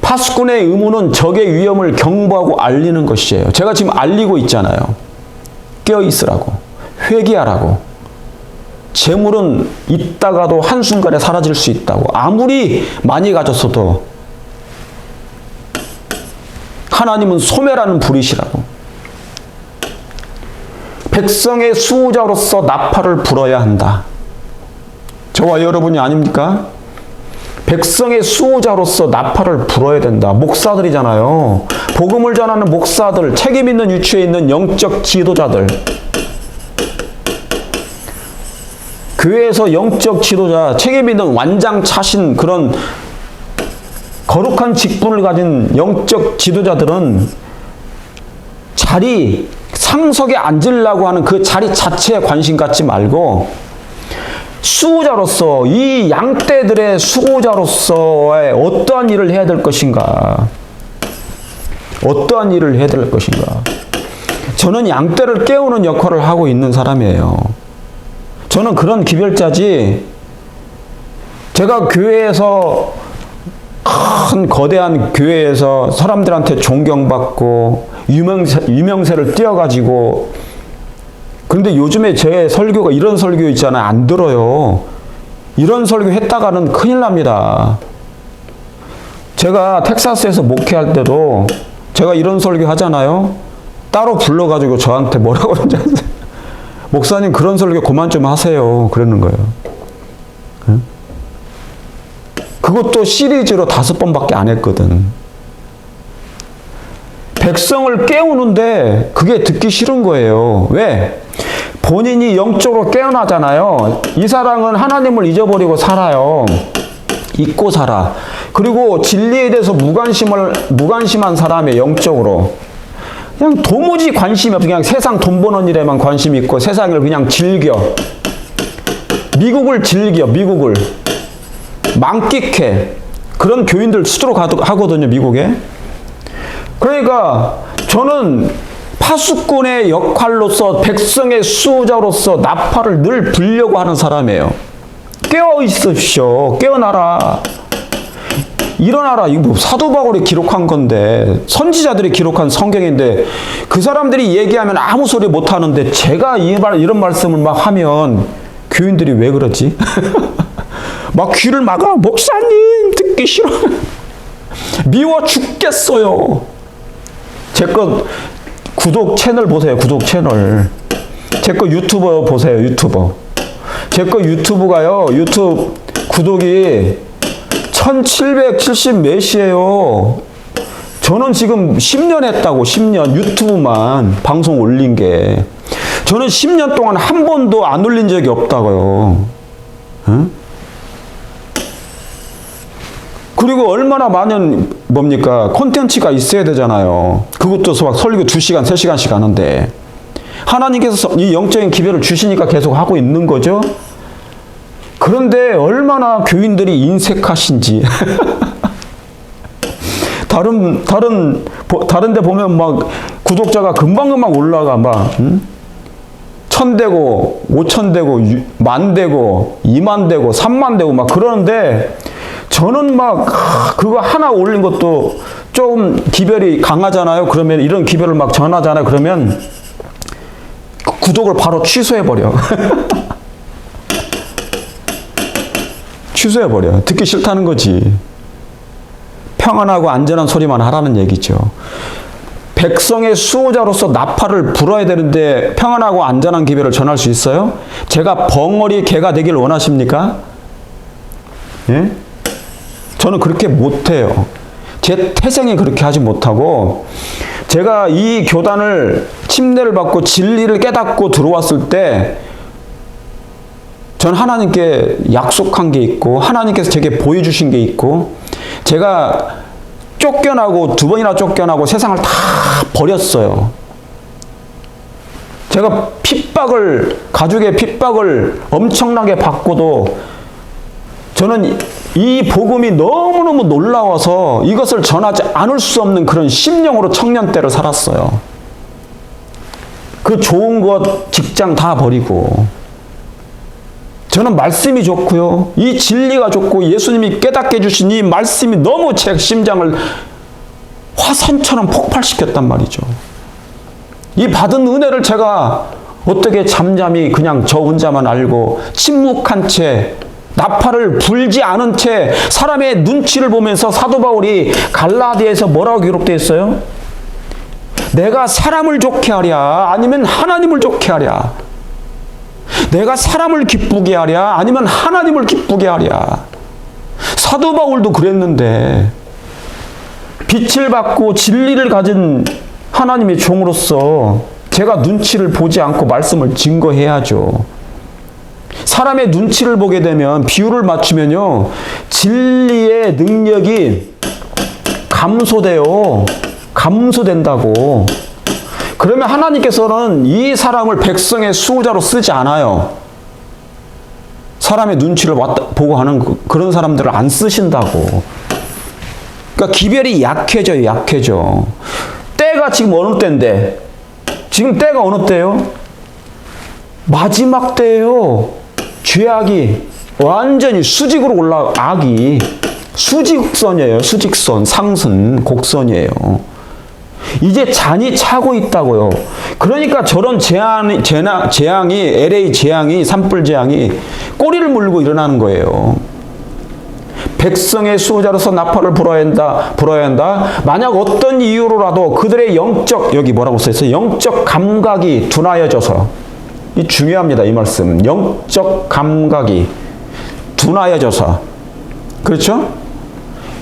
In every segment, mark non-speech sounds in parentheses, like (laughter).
파수꾼의 의무는 적의 위험을 경보하고 알리는 것이에요. 제가 지금 알리고 있잖아요. 깨어 있으라고. 회개하라고. 재물은 있다가도 한순간에 사라질 수 있다고. 아무리 많이 가졌어도 하나님은 소멸하는 불이시라고. 백성의 수호자로서 나팔을 불어야 한다. 저와 여러분이 아닙니까? 백성의 수호자로서 나팔을 불어야 된다. 목사들이잖아요. 복음을 전하는 목사들, 책임 있는 위치에 있는 영적 지도자들. 교회에서 영적 지도자, 책임 있는 완장 차신 그런 거룩한 직분을 가진 영적 지도자들은 자리, 상석에 앉으려고 하는 그 자리 자체에 관심 갖지 말고 수호자로서 이 양떼들의 수호자로서의 어떠한 일을 해야 될 것인가? 어떠한 일을 해야 될 것인가? 저는 양떼를 깨우는 역할을 하고 있는 사람이에요. 저는 그런 기별자지. 제가 교회에서 큰 거대한 교회에서 사람들한테 존경받고 유명세, 유명세를 띄어가지고 그런데 요즘에 제 설교가 이런 설교 있잖아요. 안 들어요. 이런 설교 했다가는 큰일 납니다. 제가 텍사스에서 목회할 때도 제가 이런 설교 하잖아요. 따로 불러가지고 저한테 뭐라고 그러는지 아세요? (laughs) 목사님 그런 설교 그만 좀 하세요. 그러는 거예요. 응? 그것도 시리즈로 다섯 번밖에 안 했거든. 백성을 깨우는데 그게 듣기 싫은 거예요. 왜? 본인이 영적으로 깨어나잖아요. 이 사람은 하나님을 잊어버리고 살아요. 잊고 살아. 그리고 진리에 대해서 무관심을 무관심한 사람의 영적으로 그냥 도무지 관심이 없어. 그냥 세상 돈 버는 일에만 관심이 있고 세상을 그냥 즐겨. 미국을 즐겨. 미국을 만끽해. 그런 교인들 수두룩 하거든요. 미국에. 그러니까 저는 파수꾼의 역할로서 백성의 수호자로서 나팔을 늘 불려고 하는 사람이에요. 깨어 있으십시오. 깨어나라. 일어나라. 이거 뭐 사도 바울이 기록한 건데 선지자들이 기록한 성경인데 그 사람들이 얘기하면 아무 소리 못 하는데 제가 이 말, 이런 말씀을 막 하면 교인들이 왜 그러지? (laughs) 막 귀를 막아. 목사님 듣기 싫어. (laughs) 미워 죽겠어요. 제거 구독 채널 보세요. 구독 채널. 제 거 유튜버 보세요. 유튜버. 제 거 유튜브가요. 유튜브 구독이 1770 몇이에요. 저는 지금 10년 했다고 10년 유튜브만 방송 올린 게 저는 10년 동안 한 번도 안 올린 적이 없다고요. 응? 그리고 얼마나 많은 뭡니까 콘텐츠가 있어야 되잖아요. 그것도 막 설교 2시간, 3시간씩 하는데 하나님께서 이 영적인 기별을 주시니까 계속 하고 있는 거죠. 그런데 얼마나 교인들이 인색하신지 (laughs) 다른 다른 다른 데 보면 막 구독자가 금방 금방 올라가 막 응? 천 되고 오천 되고 만 되고 이만 되고 삼만 되고 막 그러는데 저는 막 그거 하나 올린 것도 좀 기별이 강하잖아요. 그러면 이런 기별을 막 전하잖아요. 그러면 구독을 바로 취소해 버려. (laughs) 취소해 버려. 듣기 싫다는 거지. 평안하고 안전한 소리만 하라는 얘기죠. 백성의 수호자로서 나팔을 불어야 되는데 평안하고 안전한 기별을 전할 수 있어요? 제가 벙어리 개가 되길 원하십니까? 예? 저는 그렇게 못해요. 제 태생이 그렇게 하지 못하고, 제가 이 교단을 침례를 받고 진리를 깨닫고 들어왔을 때, 전 하나님께 약속한 게 있고, 하나님께서 제게 보여주신 게 있고, 제가 쫓겨나고, 두 번이나 쫓겨나고 세상을 다 버렸어요. 제가 핍박을, 가족의 핍박을 엄청나게 받고도, 저는 이 복음이 너무너무 놀라워서 이것을 전하지 않을 수 없는 그런 심령으로 청년 때를 살았어요. 그 좋은 것, 직장 다 버리고. 저는 말씀이 좋고요. 이 진리가 좋고 예수님이 깨닫게 해주신 이 말씀이 너무 제 심장을 화산처럼 폭발시켰단 말이죠. 이 받은 은혜를 제가 어떻게 잠잠히 그냥 저 혼자만 알고 침묵한 채 나팔을 불지 않은 채 사람의 눈치를 보면서 사도 바울이 갈라디아에서 뭐라고 기록되어 있어요? 내가 사람을 좋게 하랴 아니면 하나님을 좋게 하랴 내가 사람을 기쁘게 하랴 아니면 하나님을 기쁘게 하랴 사도 바울도 그랬는데 빛을 받고 진리를 가진 하나님의 종으로서 제가 눈치를 보지 않고 말씀을 증거해야죠. 사람의 눈치를 보게 되면 비율을 맞추면요. 진리의 능력이 감소돼요. 감소된다고. 그러면 하나님께서는 이 사람을 백성의 수호자로 쓰지 않아요. 사람의 눈치를 왔다, 보고 하는 그- 그런 사람들을 안 쓰신다고. 그러니까 기별이 약해져요, 약해져. 때가 지금 어느 때인데, 지금 때가 어느 때요? 마지막 때예요. 죄악이 완전히 수직으로 올라 악이 수직선이에요. 수직선, 상승, 곡선이에요. 이제 잔이 차고 있다고요. 그러니까 저런 재앙이, 재나, 재앙이, LA 재앙이, 산불 재앙이 꼬리를 물고 일어나는 거예요. 백성의 수호자로서 나팔을 불어야 한다, 불어야 한다. 만약 어떤 이유로라도 그들의 영적, 여기 뭐라고 써 있어요? 영적 감각이 둔하여져서. 이 중요합니다, 이 말씀. 영적 감각이 둔하여져서. 그렇죠?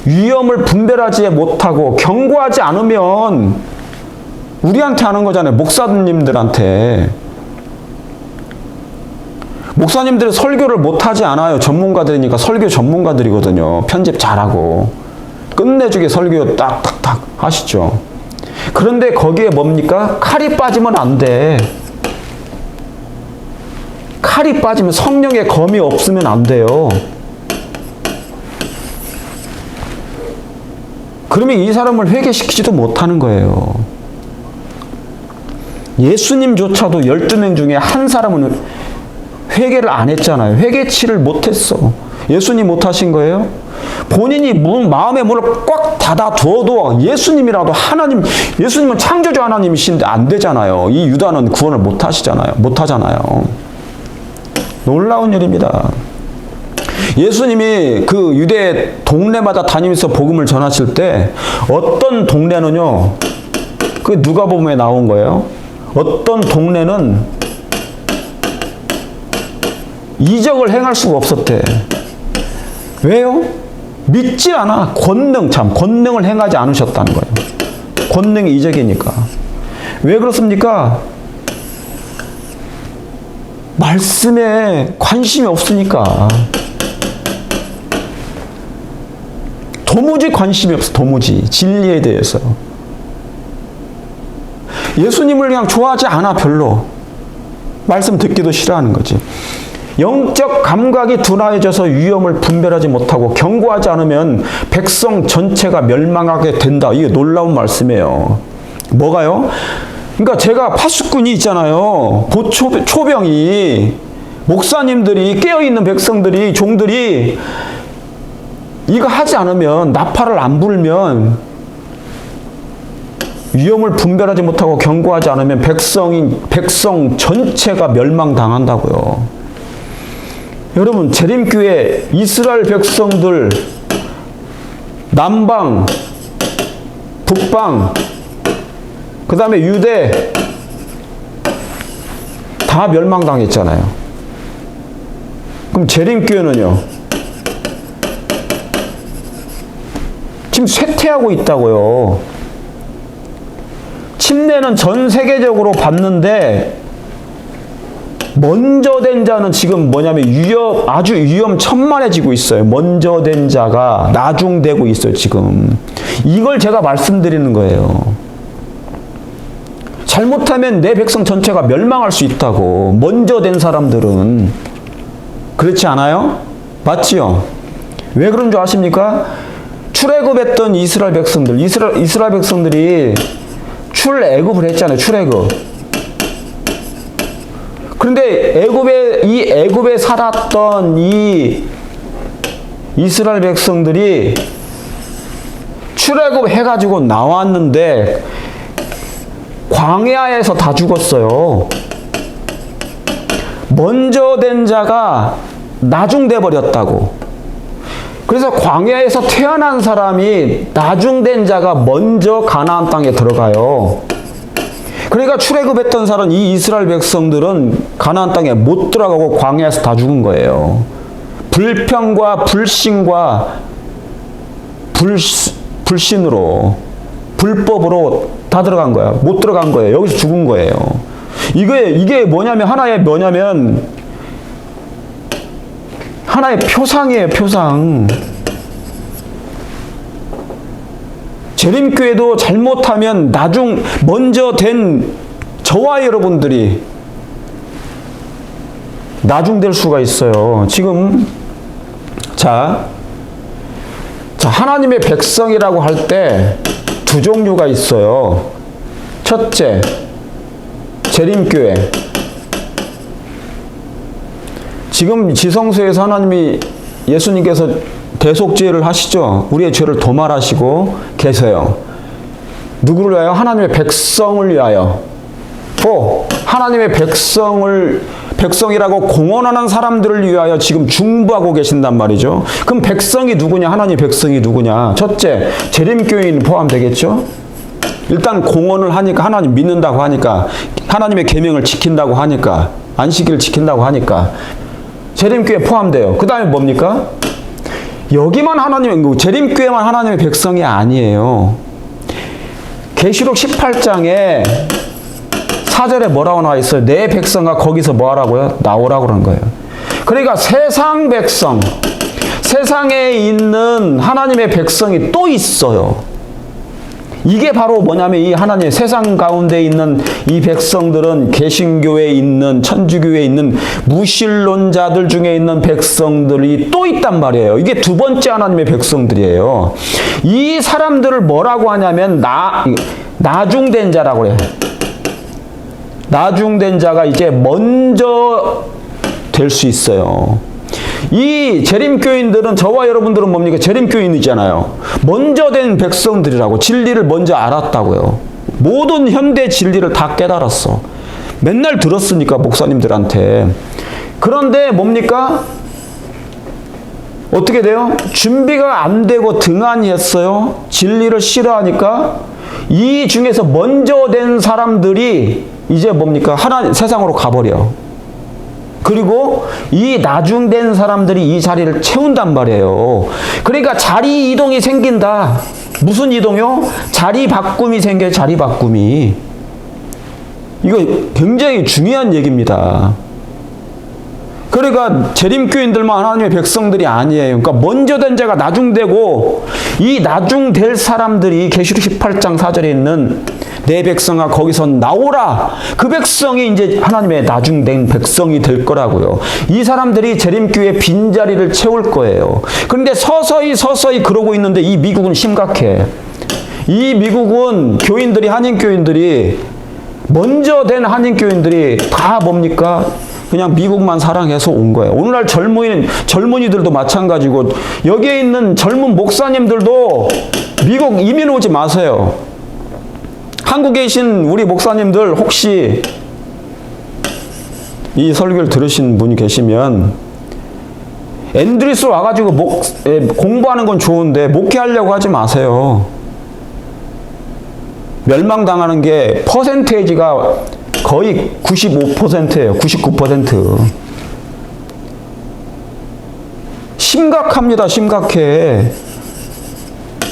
위험을 분별하지 못하고 경고하지 않으면 우리한테 하는 거잖아요. 목사님들한테. 목사님들은 설교를 못하지 않아요. 전문가들이니까 설교 전문가들이거든요. 편집 잘하고. 끝내주게 설교 딱딱딱 하시죠. 그런데 거기에 뭡니까? 칼이 빠지면 안 돼. 칼이 빠지면 성령의 검이 없으면 안 돼요. 그러면 이 사람을 회개시키지도 못하는 거예요. 예수님조차도 12명 중에 한 사람은 회개를 안 했잖아요. 회개치를 못했어. 예수님 못하신 거예요? 본인이 문, 마음의 문을 꽉 닫아 두어도 예수님이라도 하나님, 예수님은 창조주 하나님이신데 안 되잖아요. 이 유다는 구원을 못 하시잖아요. 못 하잖아요. 놀라운 일입니다. 예수님이 그 유대 동네마다 다니면서 복음을 전하실 때 어떤 동네는요, 그 누가복음에 나온 거예요. 어떤 동네는 이적을 행할 수가 없었대. 왜요? 믿지 않아. 권능 참 권능을 행하지 않으셨다는 거예요. 권능이 이적이니까. 왜 그렇습니까? 말씀에 관심이 없으니까. 도무지 관심이 없어. 도무지 진리에 대해서. 예수님을 그냥 좋아하지 않아 별로. 말씀 듣기도 싫어하는 거지. 영적 감각이 둔화해져서 위험을 분별하지 못하고 경고하지 않으면 백성 전체가 멸망하게 된다. 이게 놀라운 말씀이에요. 뭐가요? 그러니까 제가 파수꾼이 있잖아요. 보초 초병이 목사님들이 깨어 있는 백성들이 종들이 이거 하지 않으면 나팔을 안 불면 위험을 분별하지 못하고 경고하지 않으면 백성이 백성 전체가 멸망당한다고요. 여러분 재림교회 이스라엘 백성들 남방 북방 그 다음에 유대 다 멸망당했잖아요. 그럼 재림교회는요? 지금 쇠퇴하고 있다고요. 침례는 전 세계적으로 받는데 먼저 된 자는 지금 뭐냐면 위험 아주 위험천만해지고 있어요. 먼저 된 자가 나중되고 있어요, 지금. 이걸 제가 말씀드리는 거예요. 잘못하면 내 백성 전체가 멸망할 수 있다고. 먼저 된 사람들은 그렇지 않아요? 맞지요? 왜 그런 줄 아십니까? 출애굽했던 이스라엘 백성들, 이스라엘, 이스라엘 백성들이 출애굽을 했잖아요. 출애굽. 그런데 애굽에 이 애굽에 살았던 이 이스라엘 백성들이 출애굽 해가지고 나왔는데 광야에서 다 죽었어요. 먼저 된 자가 나중돼 버렸다고. 그래서 광야에서 태어난 사람이 나중된 자가 먼저 가나안 땅에 들어가요. 그러니까 출애굽했던 사람 이 이스라엘 백성들은 가나안 땅에 못 들어가고 광야에서 다 죽은 거예요. 불평과 불신과 불, 불신으로 불법으로 다 들어간 거야. 못 들어간 거예요. 여기서 죽은 거예요. 이게 이게 뭐냐면 하나의 뭐냐면 하나의 표상이에요, 표상. 재림교회도 잘못하면 나중 먼저 된 저와 여러분들이 나중 될 수가 있어요. 지금 자, 자 하나님의 백성이라고 할 때 두 종류가 있어요. 첫째, 재림교회. 지금 지성소에서 하나님이 예수님께서 대속죄를 하시죠. 우리의 죄를 도말하시고 계세요. 누구를 위하여? 하나님의 백성을 위하여. 또 하나님의 백성을 백성이라고 공언하는 사람들을 위하여 지금 중부하고 계신단 말이죠. 그럼 백성이 누구냐? 하나님 백성이 누구냐? 첫째, 재림교인 포함되겠죠? 일단 공언을 하니까 하나님 믿는다고 하니까 하나님의 계명을 지킨다고 하니까 안식일을 지킨다고 하니까 재림교회 포함돼요. 그 다음에 뭡니까? 여기만 하나님, 재림교회만 하나님의 백성이 아니에요. 계시록 18장에 4절에 뭐라고 나와 있어요? 내 백성아 거기서 뭐 하라고요? 나오라고 그런 거예요. 그러니까 세상 백성, 세상에 있는 하나님의 백성이 또 있어요. 이게 바로 뭐냐면 이 하나님의 세상 가운데 있는 이 백성들은 개신교에 있는 천주교에 있는 무신론자들 중에 있는 백성들이 또 있단 말이에요. 이게 두 번째 하나님의 백성들이에요. 이 사람들을 뭐라고 하냐면 나 나중된 자라고 해요. 나중된 자가 이제 먼저 될 수 있어요. 이 재림교인들은 저와 여러분들은 뭡니까? 재림교인이잖아요. 먼저 된 백성들이라고 진리를 먼저 알았다고요. 모든 현대 진리를 다 깨달았어. 맨날 들었으니까 목사님들한테. 그런데 뭡니까? 어떻게 돼요? 준비가 안 되고 등한히 했어요. 진리를 싫어하니까 이 중에서 먼저 된 사람들이 이제 뭡니까? 하나 세상으로 가버려. 그리고 이 나중된 사람들이 이 자리를 채운단 말이에요. 그러니까 자리 이동이 생긴다. 무슨 이동요? 자리 바꿈이 생겨 자리 바꿈이. 이거 굉장히 중요한 얘기입니다. 그러니까 재림교인들만 하나님의 백성들이 아니에요. 그러니까 먼저 된 자가 나중되고 이 나중될 사람들이 계시록 18장 4절에 있는 내 백성아 거기서 나오라. 그 백성이 이제 하나님의 나중된 백성이 될 거라고요. 이 사람들이 재림교회 빈자리를 채울 거예요. 그런데 서서히 서서히 그러고 있는데 이 미국은 심각해. 이 미국은 교인들이 한인 교인들이 먼저 된 한인 교인들이 다 뭡니까? 그냥 미국만 사랑해서 온 거예요. 오늘날 젊은 젊은이들도 마찬가지고 여기에 있는 젊은 목사님들도 미국 이민 오지 마세요. 한국에 계신 우리 목사님들 혹시 이 설교를 들으신 분이 계시면 앤드리스 와가지고 목, 에, 공부하는 건 좋은데 목회하려고 하지 마세요. 멸망당하는 게 퍼센테이지가 거의 95%예요. 99%. 심각합니다. 심각해.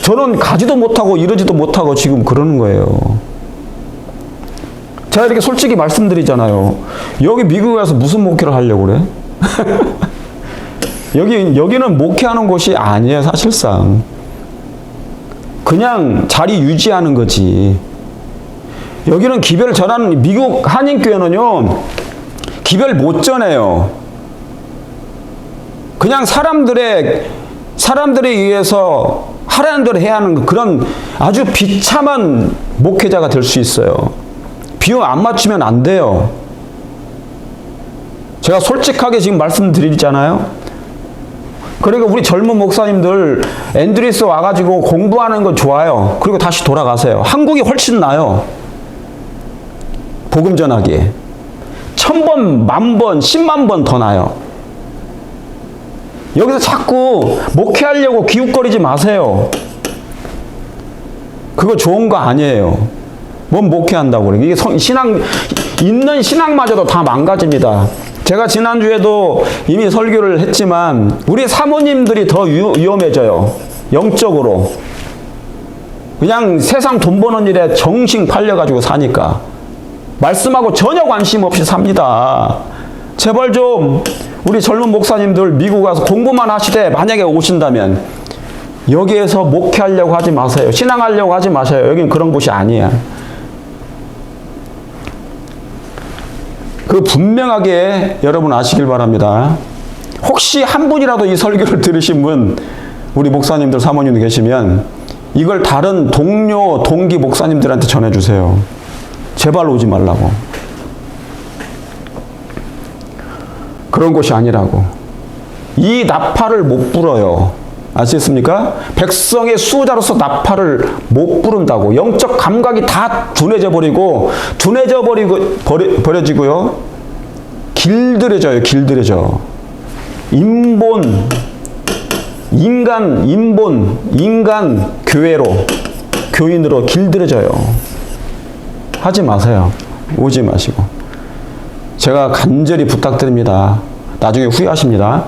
저는 가지도 못하고 이러지도 못하고 지금 그러는 거예요. 제가 이렇게 솔직히 말씀드리잖아요. 여기 미국에 가서 무슨 목회를 하려고 그래? (laughs) 여기, 여기는 목회하는 곳이 아니에요, 사실상. 그냥 자리 유지하는 거지. 여기는 기별을 전하는 미국 한인교회는요 기별 못 전해요. 그냥 사람들의 사람들에 의해서 하라는 대로 해야 하는 그런 아주 비참한 목회자가 될 수 있어요. 비용 안 맞추면 안 돼요. 제가 솔직하게 지금 말씀드리잖아요. 그러니까 우리 젊은 목사님들 앤드리스 와가지고 공부하는 건 좋아요. 그리고 다시 돌아가세요. 한국이 훨씬 나요. 복음 전하기에. 천 번, 만 번, 십만 번 더 나요. 여기서 자꾸 목회하려고 기웃거리지 마세요. 그거 좋은 거 아니에요. 뭔 목회한다고 그래. 이게 성- 신앙, 있는 신앙마저도 다 망가집니다. 제가 지난주에도 이미 설교를 했지만, 우리 사모님들이 더 위- 위험해져요. 영적으로. 그냥 세상 돈 버는 일에 정신 팔려가지고 사니까. 말씀하고 전혀 관심 없이 삽니다. 제발 좀 우리 젊은 목사님들 미국 가서 공부만 하시되 만약에 오신다면 여기에서 목회하려고 하지 마세요. 신앙하려고 하지 마세요. 여긴 그런 곳이 아니야. 그 분명하게 여러분 아시길 바랍니다. 혹시 한 분이라도 이 설교를 (laughs) 들으신 분, 우리 목사님들, 사모님들 계시면 이걸 다른 동료, 동기 목사님들한테 전해주세요. 제발 오지 말라고. 그런 곳이 아니라고. 이 나팔을 못 불어요. 아시겠습니까? 백성의 수호자로서 나팔을 못 부른다고. 영적 감각이 다 둔해져 버리고, 둔해져 버리고, 버려, 버려지고요. 길들여져요, 길들여져. 인본, 인간, 인본, 인간 교회로, 교인으로 길들여져요. 하지 마세요. 오지 마시고. 제가 간절히 부탁드립니다. 나중에 후회하십니다.